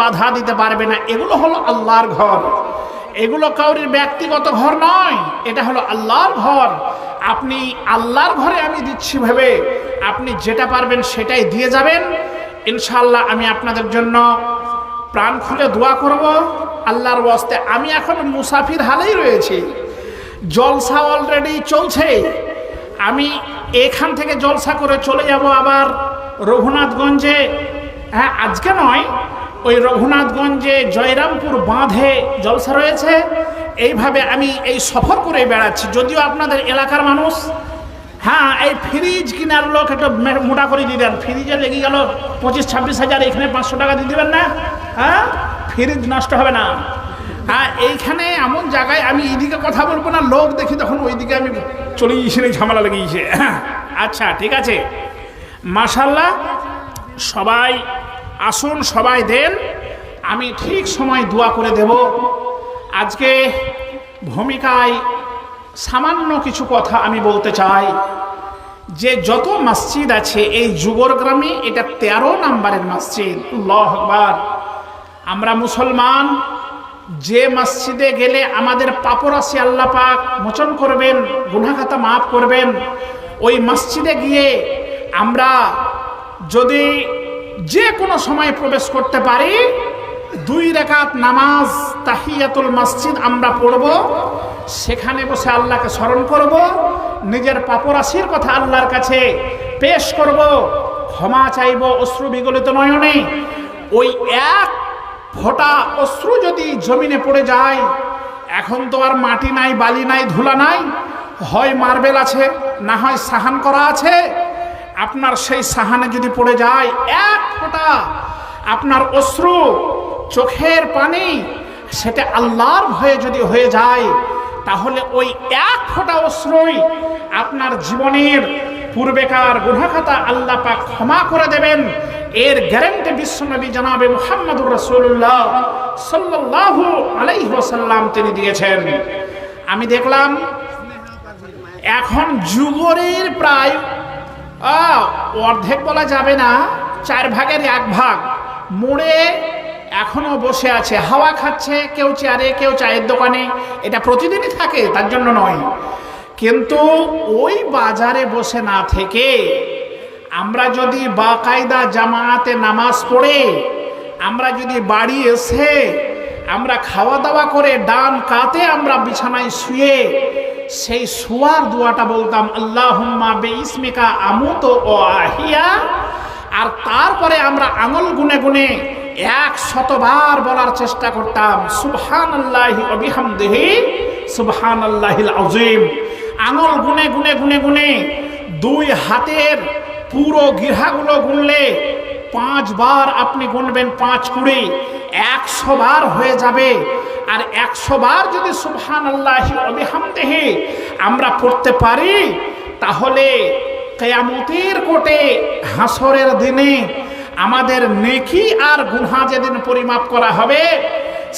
বাধা দিতে পারবে না। এগুলো হলো আল্লাহর ঘর। এগুলো কাউরির ব্যক্তিগত ঘর নয়, এটা হলো আল্লাহর ঘর। আপনি আল্লাহর ঘরে আমি দিচ্ছি ভেবে আপনি যেটা পারবেন সেটাই দিয়ে যাবেন। ইনশাল্লাহ আমি আপনাদের জন্য প্রাণ খুলে দোয়া করব। আল্লাহর ওয়াস্তে আমি এখন মুসাফির হালেই রয়েছি। জলসা অলরেডি চলছে। আমি এখান থেকে জলসা করে চলে যাব আবার রঘুনাথগঞ্জে। হ্যাঁ আজকে নয় ওই রঘুনাথগঞ্জে জয়রামপুর বাঁধে জলসা রয়েছে। এইভাবে আমি এই সফর করে বেড়াচ্ছি। যদিও আপনাদের এলাকার মানুষ হ্যাঁ এই ফ্রিজ কেনার লোক একটু মোটা করে দিয়ে দেন। ফ্রিজে লেগে গেল পঁচিশ, ছাব্বিশ হাজার, এখানে পাঁচশো টাকা দিয়ে দেবেন না? হ্যাঁ? ফ্রিজ নষ্ট হবে না। হ্যাঁ এইখানে এমন জায়গায় আমি এইদিকে কথা বলব না, লোক দেখি তখন ওইদিকে আমি চলে গিয়েছি ঝামেলা লেগেছে হ্যাঁ আচ্ছা ঠিক আছে। মাশাল্লাহ সবাই আসুন সবাই দেন। আমি ঠিক সময় দোয়া করে দেব। আজকে ভূমিকায় সামান্য কিছু কথা আমি বলতে চাই। যে যত মসজিদ আছে এই যুগর গ্রামে এটা তেরো নাম্বারের মসজিদ। আল্লাহ আকবার। আমরা মুসলমান, যে মসজিদে গেলে আমাদের পাপরাশি আল্লাহ পাক মোচন করবেন গুনাখাতা মাফ করবেন, ওই মসজিদে গিয়ে আমরা যদি যে কোনো সময় প্রবেশ করতে পারি। দুই রেখাত নামাজ তাহিয়াতুল মসজিদ আমরা পড়ব। সেখানে বসে আল্লাহকে স্মরণ করব। নিজের পাপরাশির কথা আল্লাহর কাছে পেশ করব। ক্ষমা চাইব অশ্রু বিগলিত নয়নে। ওই এক ফোঁটা অশ্রু যদি জমিনে পড়ে যায়, এখন তো আর মাটি নাই, বালি নাই, ধুলা নাই। হয় মার্বেল আছে, না হয় সাহান করা আছে। আপনার সেই সাহানে যদি পড়ে যায়, এক ফোঁটা আপনার অশ্রু, চোখের পানি, সেটা আল্লাহর ভয়ে যদি হয়ে যায়, তাহলে ওই এক ফোঁটা অশ্রুই আপনার জীবনের পূর্বেকার গুনাখাতা আল্লাহ পাক ক্ষমা করে দেবেন। এর গ্যারেন্টি বিশ্বনবী জানাবে মোহাম্মদুর রসুল্লাহ সাল্লাল্লাহু আলাইহি ওয়াসাল্লাম তিনি দিয়েছেন। আমি দেখলাম, এখন যুগরের প্রায় অর্ধেক বলা যাবে না, চার ভাগের এক ভাগ। মোড়ে এখনও বসে আছে, হাওয়া খাচ্ছে, কেউ চেয়ারে, কেউ চায়ের দোকানে। এটা প্রতিদিনই থাকে, তার জন্য নয়। কিন্তু ওই বাজারে বসে না থেকে আমরা যদি বাকায়দা জামাতে নামাজ পড়ে, আমরা যদি বাড়ি এসে আমরা খাওয়া দাওয়া করে ডান কাতে আমরা বিছানায় শুয়ে সেই সোয়ার দোয়াটা বলতাম, আল্লাহুম্মা বে ইসমিকা আমুত ও আহিয়া। আর তারপরে আমরা আঙুল গুনে গুনে এক শতবার বলার চেষ্টা করতাম সুবহান আল্লাহি অবিহামদেহি সুবহান আল্লাহিল আজিম আঙুল গুনে গুনে গুনে গুনে দুই হাতের পুরো গৃহাগুলো গুনলে পাঁচবার আপনি গুনবেন পাঁচ কুড়ি একশো বার হয়ে যাবে। আর একশো বার যদি সুবহান আল্লাহ অবিহামদেহে আমরা পড়তে পারি, তাহলে কেয়ামতের কোটে হাসরের দিনে আমাদের নেকি আর গুনহা যেদিন পরিমাপ করা হবে,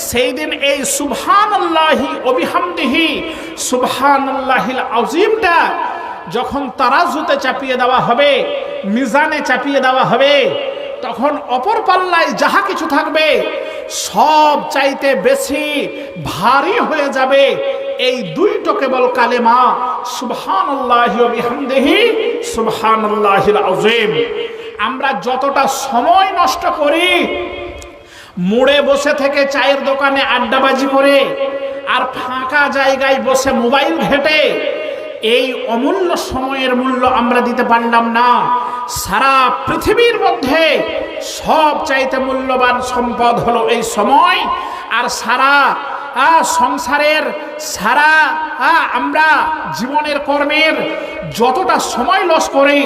সেই দিন এই সুবহান আল্লাহি অবিহামদিহি সুবহান আল্লাহিল আজিমটা যখন তারাজুতে চাপিয়ে দেওয়া হবে, মিজানে চাপিয়ে দেওয়া হবে, তখন অপর পাল্লায় যাহা কিছু থাকবে সব চাইতে বেশি ভারী হয়ে যাবে এই দুইটো কেবল কালেমা। সুবহান সুবহান আমরা যতটা সময় নষ্ট করি, মুড়ে বসে থেকে চায়ের দোকানে আড্ডাবাজি করে, আর ফাঁকা জায়গায় বসে মোবাইল ঘেটে, এই অমূল্য সময়ের মূল্য আমরা দিতে পারলাম না। সারা পৃথিবীর মধ্যে সব চাইতে মূল্যবান সম্পদ হলো এই সময়। আর সারা সংসারের সারা আমরা জীবনের কর্মের যতটা সময় লস করি,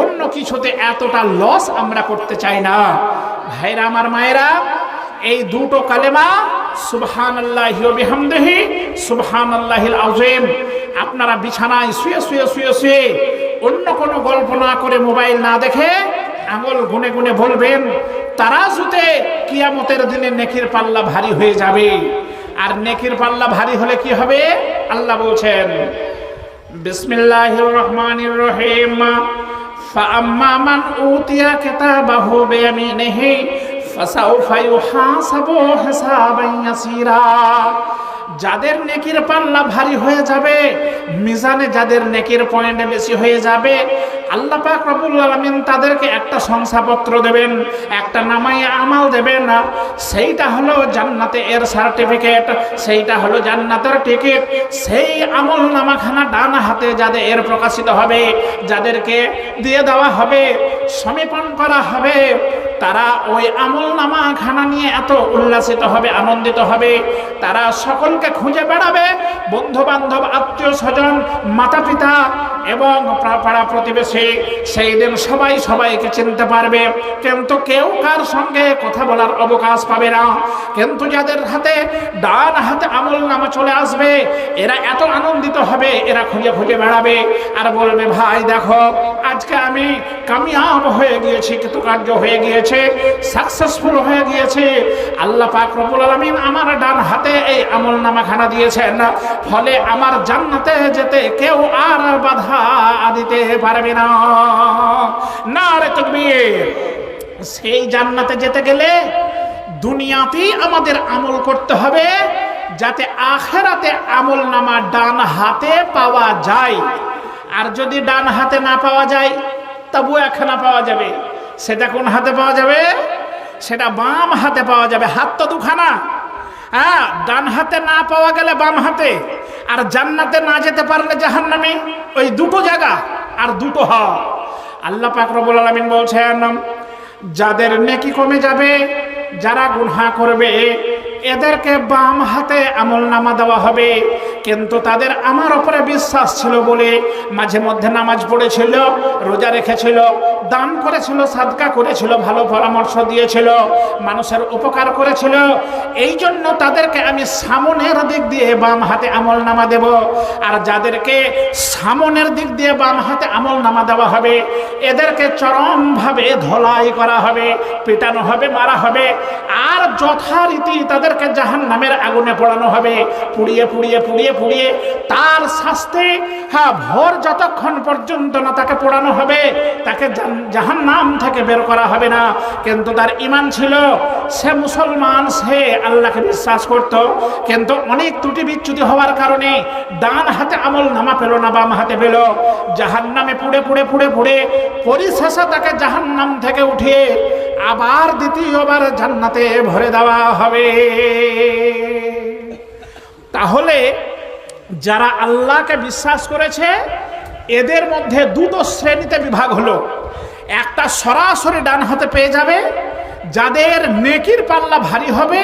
অন্য কিছুতে এতটা লস আমরা করতে চাই না। ভাইরা আমার মায়েরা, এই দুটো কালেমা সুবহান আল্লাহ সুবহান আল্লাহিল আজম আপনারা বিছানায় শুয়ে শুয়ে শুয়ে শুয়ে অন্য কোনো গল্প না করে মোবাইল না দেখে আঙুল গুনে গুনে বলবেন তারাজুতে কিয়ামতের দিনে নেকির পাল্লা ভারী হয়ে যাবে আর নেকির পাল্লা ভারী হলে কি হবে আল্লাহ বলছেন বিসমিল্লাহির রহমানির রহিম فأما من أوتي كتابه بيمينه ফাসাউফা ইউহাসাবু হিসাবান ইয়াসীরা যাদের নেকির পাল্লা ভারী হয়ে যাবে মিজানে যাদের নেকির পয়েন্ট বেশি হয়ে যাবে আল্লাহ পাক রবুল আলমিন তাদেরকে একটা শংসাপত্র দেবেন, একটা নামাই আমাল দেবেন, না, সেইটা হলো জান্নাতে এর সার্টিফিকেট সেইটা হলো জান্নাতের টিকিট সেই আমল নামাখানা ডান হাতে যাদের এর প্রকাশিত হবে, যাদেরকে দিয়ে দেওয়া হবে, সমীপন করা হবে তারা ওই আমল নামা খানা নিয়ে এত উল্লাসিত হবে, আনন্দিত হবে। তারা সকলকে খুঁজে বেড়াবে। বন্ধু বান্ধব আত্মীয় স্বজন মাতা পিতা এবং পাড়া প্রতিবেশী, সেই দিন সবাই সবাইকে চিনতে পারবে। কিন্তু কেউ কার সঙ্গে কথা বলার অবকাশ পাবে না। কিন্তু যাদের হাতে ডান হাতে আমল নামা চলে আসবে, এরা এত আনন্দিত হবে, এরা খুঁজে খুঁজে বেড়াবে। আর বলবে, ভাই, দেখো, আজকে আমি কামিয়াব হয়ে গিয়েছি, কৃতকার্য হয়ে গিয়েছে। সাকসেসফুল হয়ে গিয়েছে। আল্লাহ পাক রব্বুল আলামিন আমার ডান হাতে এই আমল নামাখানা দিয়েছেন। ফলে আমার জান্নাতে যেতে কেউ আর বাধা দিতে পারবে না। না রে তকবীর। সেই জান্নাতে যেতে গেলে দুনিয়াতেই আমাদের আমল করতে হবে, যাতে আখেরাতে আমল নামা ডান হাতে পাওয়া যায়। আর যদি ডান হাতে না পাওয়া যায়, তবু একখানা পাওয়া যাবে। সেটা কোন হাতে পাওয়া যাবে? সেটা বাম হাতে পাওয়া যাবে। হাত তো দুখানা। হ্যাঁ ডান হাতে না পাওয়া গেলে বাম হাতে। আর জান্নাতে না যেতে পারলে জাহান্নামে। ওই দুটো জায়গা আর দুটো হ আল্লাহ পাক রব্বুল আলামিন বলছেন, যাদের নেকি কমে যাবে, যারা গুনহা করবে, এদেরকে বাম হাতে আমল নামা দেওয়া হবে। কিন্তু তাদের আমার ওপরে বিশ্বাস ছিল বলে মাঝে মধ্যে নামাজ পড়েছিল, রোজা রেখেছিল, দান করেছিল, সাদকা করেছিল, ভালো পরামর্শ দিয়েছিল, মানুষের উপকার করেছিল। এই জন্য তাদেরকে আমি সামনের দিক দিয়ে বাম হাতে আমল নামা দেব। আর যাদেরকে সামনের দিক দিয়ে বাম হাতে আমল নামা দেওয়া হবে, এদেরকে চরমভাবে ধলাই করা হবে, পেটানো হবে, মারা হবে, আর যথারীতি তাদেরকে জাহান নামের আগুনে পোড়ানো হবে। পুড়িয়ে পুড়িয়ে পুড়িয়ে পুড়িয়ে তার শাস্তি হ্যাঁ ভোর যতক্ষণ পর্যন্ত না তাকে পোড়ানো হবে, তাকে জাহান নাম থেকে বের করা হবে না। কিন্তু তার ইমান ছিল, সে মুসলমান, সে আল্লাহকে বিশ্বাস করত। কিন্তু অনেক ত্রুটি বিচ্যুতি হওয়ার কারণে ডান হাতে আমল নামা পেল না, বাম হাতে পেল। জাহান নামে পুড়ে পুড়ে পুড়ে পুড়ে পরিশেষে তাকে জাহান নাম থেকে উঠিয়ে আবার দ্বিতীয়বার জান্নাতে ভরে দেওয়া হবে। তাহলে যারা আল্লাহকে বিশ্বাস করেছে, এদের মধ্যে দুটো শ্রেণীতে বিভাগ হলো। একটা সরাসরি ডান হাতে পেয়ে যাবে, যাদের নেকির পাল্লা ভারী হবে,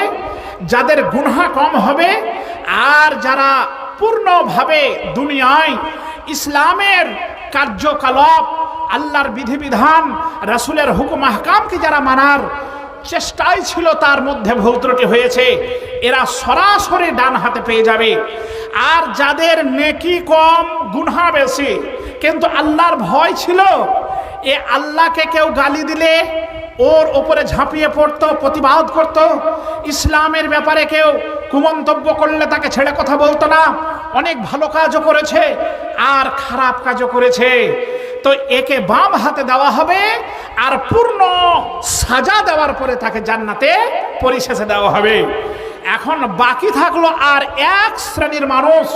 যাদের গুনহা কম হবে, আর যারা পূর্ণভাবে দুনিয়ায় ইসলামের কার্যকলাপ, আল্লাহর বিধিবিধান, রাসুলের হুকুম আহকামকে যারা মানার চেষ্টাই ছিল তার মধ্যে ভুল ত্রুটি হয়েছে। এরা সরাসরি ডান হাতে পেয়ে যাবে। আর যাদের নেকি কম, গুনহা বেশি, কিন্তু আল্লাহর ভয় ছিল, এ আল্লাহকে কেউ গালি দিলে, ওর ওপরে ঝাঁপিয়ে পড়তো, প্রতিবাদ করত। ইসলামের ব্যাপারে কেউ কুমন্তব্য করলে তাকে ছেড়ে কথা বলতো না। অনেক ভালো কাজও করেছে, আর খারাপ কাজও করেছে। তো একে বাম হাতে দেওয়া হবে আর পূর্ণ সাজা দেওয়ার পরে তাকে জান্নাতে পরিশেষে দেওয়া হবে। এখন বাকি থাকল আর এক শ্রেণির মানুষ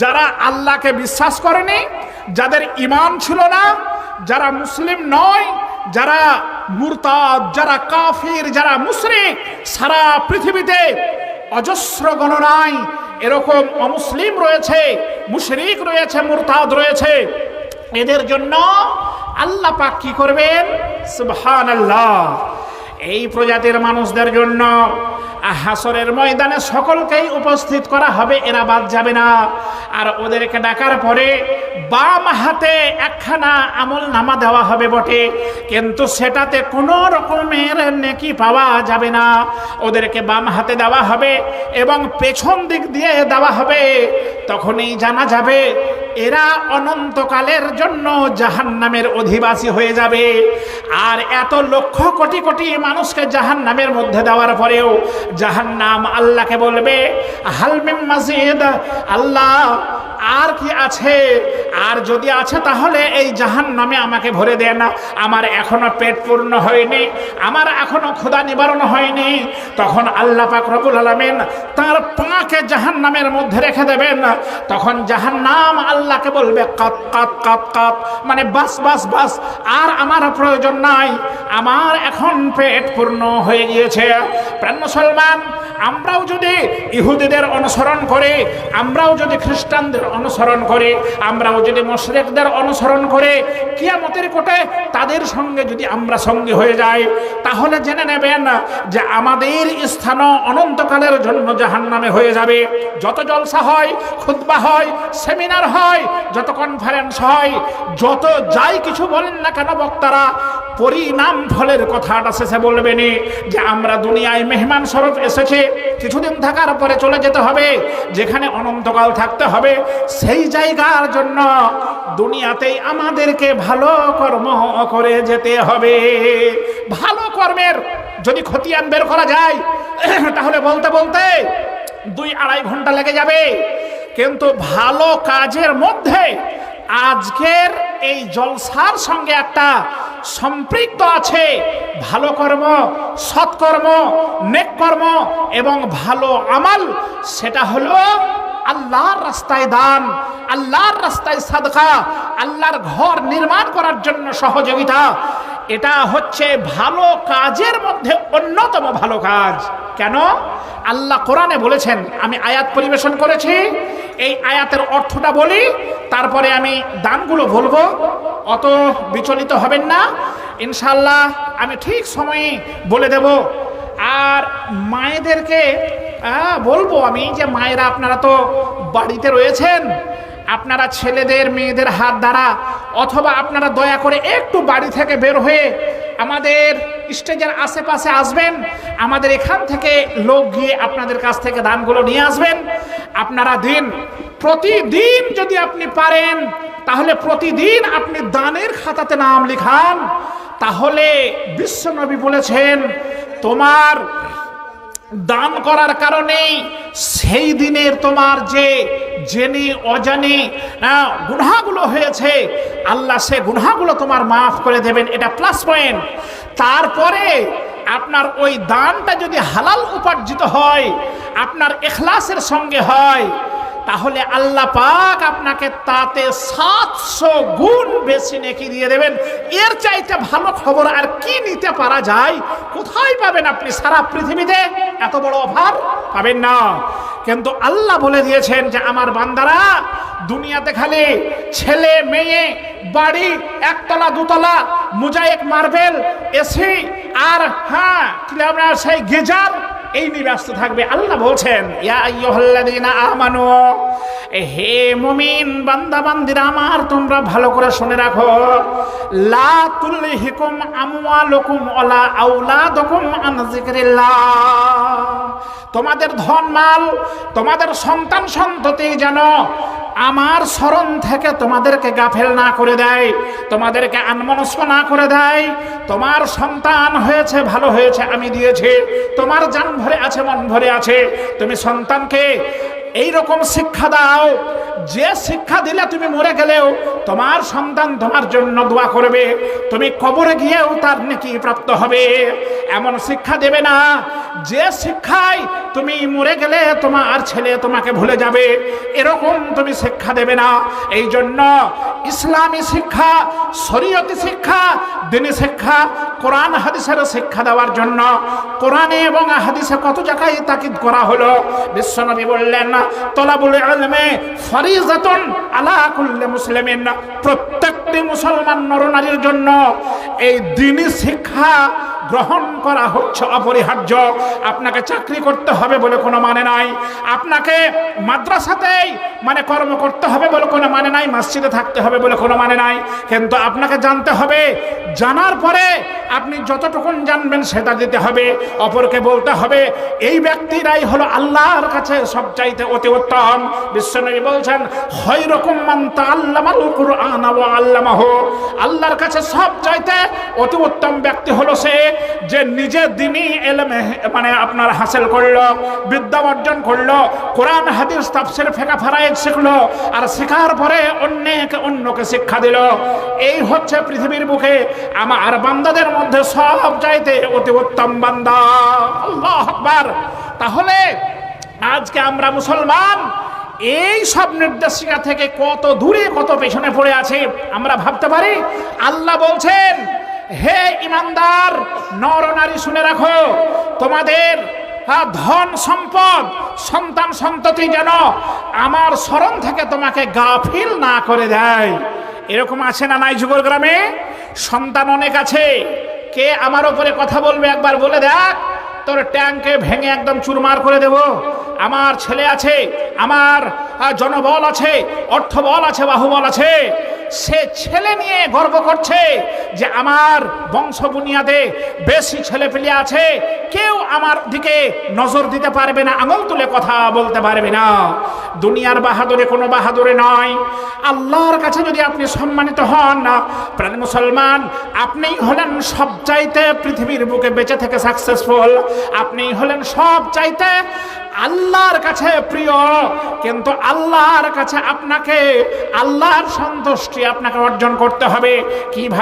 যারা আল্লাহকে বিশ্বাস করেনি, যাদের ইমান ছিল না, যারা মুসলিম নয়, যারা মুরতাদ, যারা কাফির, যারা মুশরিক, সারা পৃথিবীতে অজস্র গণনায় এরকম অমুসলিম রয়েছে, মুশরিক রয়েছে, মুরতাদ রয়েছে। এদের জন্য আল্লাহ পাক কি করবেন? সুবহান আল্লাহ এই প্রজাতির মানুষদের জন্য হাসরের ময়দানে সকলকেই উপস্থিত করা হবে, এরা বাদ যাবে না। আর ওদেরকে ডাকার পরে বাম হাতে একখানা আমল নামা দেওয়া হবে বটে, কিন্তু সেটাতে কোনো রকমের নেকি পাওয়া যাবে না। ওদেরকে বাম হাতে দেওয়া হবে এবং পেছন দিক দিয়ে দেওয়া হবে, তখনই জানা যাবে এরা অনন্তকালের জন্য জাহান্নামের অধিবাসী হয়ে যাবে। আর এত লক্ষ কোটি কোটি মানুষকে জাহান্নামের মধ্যে দেওয়ার পরেও জাহান্নাম আল্লাহকে বলবে হালমিম মাসিদ আল্লাহ, আর কি আছে? আর যদি আছে তাহলে এই জাহান নামে আমাকে ভরে দেন আমার এখনও পেট পূর্ণ হয়নি, আমার এখনও ক্ষুধা নিবারণ হয়নি। তখন আল্লাহ পাক রবুল আলমিন তার পাকে জাহান নামের মধ্যে রেখে দেবেন। তখন জাহান নাম আল্লাহকে বলবে কাত কাত কাত কাত মানে বাস বাস বাস। আর আমার প্রয়োজন নাই। আমার এখন পেট পূর্ণ হয়ে গিয়েছে। প্রাণ মুসলমান, আমরাও যদি ইহুদিদের অনুসরণ করে, আমরাও যদি খ্রিস্টানদের অনুসরণ করে, আমরাও যদি মুশরিকদের অনুসরণ করে, কিয়ামতের কোটে তাদের সঙ্গে যদি আমরা সঙ্গী হয়ে যাই, তাহলে জেনে নেবেন যে আমাদের স্থান অনন্তকালের জন্য জাহান্নামে হয়ে যাবে। যত জলসা হয়, খুতবা হয়, সেমিনার হয় যত কনফারেন্স হয়, যত যাই কিছু বলেন না কেন বক্তারা, পরিণাম ফলের কথাটা শেষে বলবেনি যে আমরা দুনিয়ায় মেহমান স্বরূপ এসেছি, কিছুদিন থাকার পরে চলে যেতে হবে, যেখানে অনন্তকাল থাকতে হবে, সেই জায়গার জন্য দুনিয়াতেই আমাদেরকে ভালো কর্ম করে যেতে হবে। ভালো কর্মের যদি খতিয়ান বের করা যায়, তাহলে বলতে বলতে দুই আড়াই ঘণ্টা লেগে যাবে। কিন্তু ভালো কাজের মধ্যে আজকের এই জলসার সঙ্গে একটা সম্পৃক্ত আছে। ভালো কর্ম, সৎকর্ম নেক কর্ম এবং ভালো আমাল, সেটা হলো আল্লাহর রাস্তায় দান, আল্লাহর রাস্তায় সাদকা, আল্লাহর ঘর নির্মাণ করার জন্য সহযোগিতা। এটা হচ্ছে ভালো কাজের মধ্যে অন্যতম ভালো কাজ। কেন? আল্লাহ কোরআনে বলেছেন, আমি আয়াত পরিবেশন করেছি, এই আয়াতের অর্থটা বলি, তারপরে আমি দানগুলো বলব অত বিচলিত হবেন না। ইনশাল্লাহ আমি ঠিক সময়ে বলে দেব। আর মায়েদেরকে বলব আমি যে মায়েরা আপনারা তো বাড়িতে রয়েছেন আপনারা ছেলেদের, মেয়েদের হাত দ্বারা অথবা আপনারা দয়া করে একটু বাড়ি থেকে বের হয়ে আমাদের স্টেজের আশেপাশে আসবেন, আমাদের এখান থেকে লোক গিয়ে আপনাদের কাছ থেকে দানগুলো নিয়ে আসবেন। আপনারা দিন, প্রতিদিন যদি আপনি পারেন, তাহলে প্রতিদিন আপনি দানের খাতাতে নাম লিখান। তাহলে বিশ্বনবী বলেছেন, তোমার দান করার কারণেই সেই দিনের তোমার যে জেনে অজানে আহ, গুনাহগুলো হয়েছে। আল্লাহ সে গুনাহগুলো তোমার মাফ করে দেবেন এটা প্লাস পয়েন্ট তারপরে আপনার ওই দানটা যদি হালাল উপার্জিত হয় আপনার এখলাসের সঙ্গে হয় তাহলে আল্লাহ পাক আপনাকে তাতে সাতশো গুণ বেশি নেকি দিয়ে দেবেন। এর চাইতে ভালো খবর আর কি নিতে পারা যায় কোথায় পাবেন আপনি সারা পৃথিবীতে? এত বড় অফার পাবেন না। কিন্তু আল্লাহ বলে দিয়েছেন যে, আমার বান্দারা, দুনিয়াতে খালি ছেলে, মেয়ে, বাড়ি একতলা, দুতলা মুজাইক মার্বেল, এসি, আর হ্যাঁ আমরা সেই গেজার এই নিয়ে ব্যস্ত থাকবে। আল্লাহ বলছেন আমানু হে মুমিন, বান্দা, বান্দিরা আমার, তোমরা ভালো করে শুনে রাখো। লা তুলহিকুম আমওয়ালুকুম ওয়ালা আওলাদুকুম আন যিকরিল্লাহ। তোমাদের ধন মাল তোমাদের সন্তান সন্ততি যেন আমার স্মরণ থেকে তোমাদেরকে গাফেল না করে দেয়, তোমাদেরকে আনমনস্ক না করে দেয়। তোমার সন্তান হয়েছে, ভালো হয়েছে, আমি দিয়েছি। তোমার যান ভরে আছে, মন ভরে আছে। তুমি সন্তানকে এই রকম শিক্ষা দাও যে শিক্ষা দিলে তুমি মরে গেলেও তোমার সন্তান তোমার জন্য দোয়া করবে। তুমি কবরে গিয়েও তার নাকি প্রাপ্ত হবে। এমন শিক্ষা দেবে না। যে শিক্ষায় তুমি মরে গেলে তোমার ছেলে তোমাকে ভুলে যাবে। এরকম তুমি শিক্ষা দেবে না। এই জন্য ইসলামী শিক্ষা, শরীয়তি শিক্ষা, দিনী শিক্ষা, কোরআন, হাদিসের শিক্ষা দেওয়ার জন্য কোরআনে এবং হাদিসে কত জায়গায় তাকিদ করা হলো। বিশ্বনবী বললেন, তলাবুল ইলমে ফরিজাতুন আলা কুল্লি মুসলিমিন। প্রত্যেকটি মুসলমান নরনারীর জন্য এই দিনই শিক্ষা গ্রহণ করা হচ্ছে অপরিহার্য। আপনাকে চাকরি করতে হবে বলে কোনো মানে নাই। আপনাকে মাদ্রাসাতেই মানে কর্ম করতে হবে বলে কোনো মানে নাই, মসজিদে থাকতে হবে বলে কোনো মানে নাই। কিন্তু আপনাকে জানতে হবে, জানার পরে আপনি যতটুকুন জানবেন সেটা দিতে হবে। অপরকে বলতে হবে, এই ব্যক্তিরাই হলো আল্লাহর কাছে সবচাইতে অতি উত্তম। বিশ্বনবী বলছেন হয় রকম মানতা আল্লামাল কুরআন আল্লামাহু। আল্লাহর কাছে সবচাইতে অতি উত্তম ব্যক্তি হলো সে যে নিজে দিনই এলেমে মানে আপনার হাসিল করল, বিদ্যা অর্জন করল, কোরআন, হাদিস, তাফসির ফেকা ফারাইক শিখলো, আর শেখার পরে অনেক অন্যকে শিক্ষা দিল। এই হচ্ছে পৃথিবীর বুকে। আমার বান্দাদের মধ্যে সব চাইতে অতি উত্তম বান্দা। আল্লাহ আকবার। তাহলে আজকে আমরা মুসলমান, এই সব নির্দেশিকা থেকে কত দূরে কত পেছনে পড়ে আছে আমরা ভাবতে পারি? আল্লাহ বলছেন হে ইমানদার, নর নারী শুনে রাখো, তোমাদের ধন সম্পদ, সন্তান সন্ততি যেন আমার স্মরণ থেকে তোমাকে গাফিল না করে দেয়। এরকম আছে না নাই যুগর গ্রামে? সন্তান অনেক আছে। কে আমার ওপরে কথা বলবে একবার বলে দেখ। তোর ট্যাঙ্কে ভেঙে একদম চুরমার করে দেব। আমার ছেলে আছে, আমার জনবল আছে, অর্থবল আছে, বাহুবল আছে। সে ছেলে নিয়ে গর্ব করছে যে আমার বংশ বুনিয়াদে বেশি ছেলে পেলে আছে। কেউ আমার দিকে নজর দিতে পারবে না, আঙুল তুলে কথা বলতে পারবে না। দুনিয়ার বাহাদুরে কোনো বাহাদুরে নয়। আল্লাহর কাছে যদি আপনি সম্মানিত হন প্রাণ মুসলমান, আপনিই হলেন সব চাইতে পৃথিবীর বুকে বেঁচে থেকে সাকসেসফুল আপনি হলেন সব চাইতে আল্লাহর কাছে প্রিয় কিন্তু আল্লাহর কাছে আপনাকে আল্লাহর সন্তুষ্টি আপনাকে অর্জন করতে হবে। কীভাবে